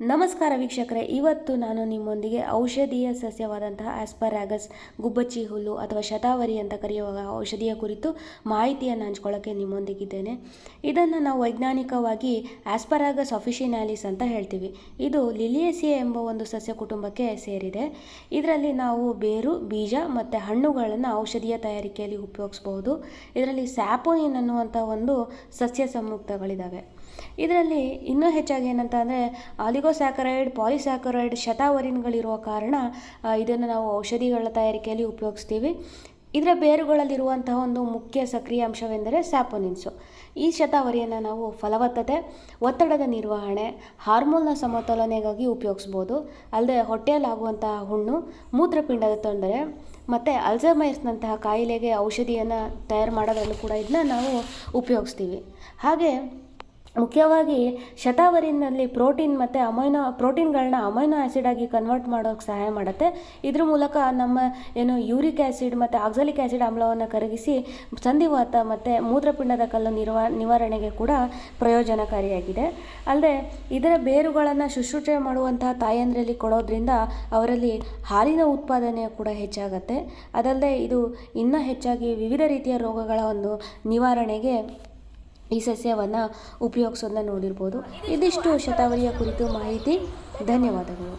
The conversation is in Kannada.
ನಮಸ್ಕಾರ ವೀಕ್ಷಕರೇ, ಇವತ್ತು ನಾನು ನಿಮ್ಮೊಂದಿಗೆ ಔಷಧೀಯ ಸಸ್ಯವಾದಂತಹ ಆಸ್ಪರಾಗಸ್, ಗುಬ್ಬಚ್ಚಿ ಹುಲ್ಲು ಅಥವಾ ಶತಾವರಿ ಅಂತ ಕರೆಯುವ ಔಷಧಿಯ ಕುರಿತು ಮಾಹಿತಿಯನ್ನು ಹಂಚ್ಕೊಳ್ಳೋಕ್ಕೆ ನಿಮ್ಮೊಂದಿಗಿದ್ದೇನೆ. ಇದನ್ನು ನಾವು ವೈಜ್ಞಾನಿಕವಾಗಿ ಆಸ್ಪರಾಗಸ್ ಅಫಿಷಿನಾಲಿಸ್ ಅಂತ ಹೇಳ್ತೀವಿ. ಇದು ಲಿಲಿಯೇಸಿಯ ಎಂಬ ಒಂದು ಸಸ್ಯ ಕುಟುಂಬಕ್ಕೆ ಸೇರಿದೆ. ಇದರಲ್ಲಿ ನಾವು ಬೇರು, ಬೀಜ ಮತ್ತು ಹಣ್ಣುಗಳನ್ನು ಔಷಧೀಯ ತಯಾರಿಕೆಯಲ್ಲಿ ಉಪಯೋಗಿಸ್ಬೋದು ಇದರಲ್ಲಿ ಸ್ಯಾಪೋನಿನ್ ಅನ್ನುವಂಥ ಒಂದು ಸಸ್ಯ ಸಂಯುಕ್ತಗಳಿದ್ದಾವೆ ಇದರಲ್ಲಿ ಇನ್ನೂ ಹೆಚ್ಚಾಗಿ ಏನಂತ ಅಂದರೆ ಆಲಿಗೋಸ್ಯಾಕರೈಡ್ ಪಾಲಿಸ್ಯಾಕರೈಡ್ ಶತಾವರಿನ್ಗಳಿರುವ ಕಾರಣ ಇದನ್ನು ನಾವು ಔಷಧಿಗಳ ತಯಾರಿಕೆಯಲ್ಲಿ ಉಪಯೋಗಿಸ್ತೀವಿ. ಇದರ ಬೇರುಗಳಲ್ಲಿರುವಂತಹ ಒಂದು ಮುಖ್ಯ ಸಕ್ರಿಯ ಅಂಶವೆಂದರೆ ಸ್ಯಾಪೋನಿನ್ಸು. ಈ ಶತಾವರಿಯನ್ನು ನಾವು ಫಲವತ್ತತೆ, ಒತ್ತಡದ ನಿರ್ವಹಣೆ ಹಾರ್ಮೋನ್ನ ಸಮತೋಲನೆಗಾಗಿ ಉಪಯೋಗಿಸ್ಬೋದು. ಅಲ್ಲದೆ ಹೊಟ್ಟೆಯಲ್ಲಾಗುವಂತಹ ಹುಣ್ಣು, ಮೂತ್ರಪಿಂಡದ ತೊಂದರೆ, ಮತ್ತು ಅಲ್ಝಮೈರ್ಸ್ನಂತಹ ಕಾಯಿಲೆಗೆ ಔಷಧಿಯನ್ನು ತಯಾರು ಮಾಡೋದ್ರಲ್ಲೂ ಕೂಡ ಇದನ್ನ ನಾವು ಉಪಯೋಗಿಸ್ತೀವಿ. ಹಾಗೆ ಮುಖ್ಯವಾಗಿ ಶತಾವರಿನಲ್ಲಿ ಪ್ರೋಟೀನ್ ಮತ್ತು ಅಮೈನೋ, ಪ್ರೋಟೀನ್ಗಳನ್ನ ಅಮೈನೋ ಆ್ಯಸಿಡ್ ಆಗಿ ಕನ್ವರ್ಟ್ ಮಾಡೋಕ್ಕೆ ಸಹಾಯ ಮಾಡುತ್ತೆ. ಇದ್ರ ಮೂಲಕ ನಮ್ಮ ಏನು ಯೂರಿಕ್ ಆ್ಯಸಿಡ್ ಮತ್ತು ಆಕ್ಸಲಿಕ್ ಆ್ಯಸಿಡ್ ಆಮ್ಲವನ್ನು ಕರಗಿಸಿ ಸಂಧಿವಾತ ಮತ್ತು ಮೂತ್ರಪಿಂಡದ ಕಲ್ಲು ನಿರ್ವ, ನಿವಾರಣೆಗೆ ಕೂಡ ಪ್ರಯೋಜನಕಾರಿಯಾಗಿದೆ. ಅಲ್ಲದೆ ಇದರ ಬೇರುಗಳನ್ನು ಶುಶ್ರೂಷೆ ಮಾಡುವಂತಹ ತಾಯಂದ್ರಲ್ಲಿ ಕೊಡೋದ್ರಿಂದ ಅವರಲ್ಲಿ ಹಾಲಿನ ಉತ್ಪಾದನೆ ಕೂಡ ಹೆಚ್ಚಾಗತ್ತೆ. ಅದಲ್ಲದೆ ಇದು ಇನ್ನೂ ಹೆಚ್ಚಾಗಿ ವಿವಿಧ ರೀತಿಯ ರೋಗಗಳ ಒಂದು ನಿವಾರಣೆಗೆ ಈ ಸಸ್ಯವನ್ನು ಉಪಯೋಗಿಸೋದನ್ನ ನೋಡಿರ್ಬೋದು. ಇದಿಷ್ಟು ಶತಾವರಿಯ ಕುರಿತು ಮಾಹಿತಿ. ಧನ್ಯವಾದಗಳು.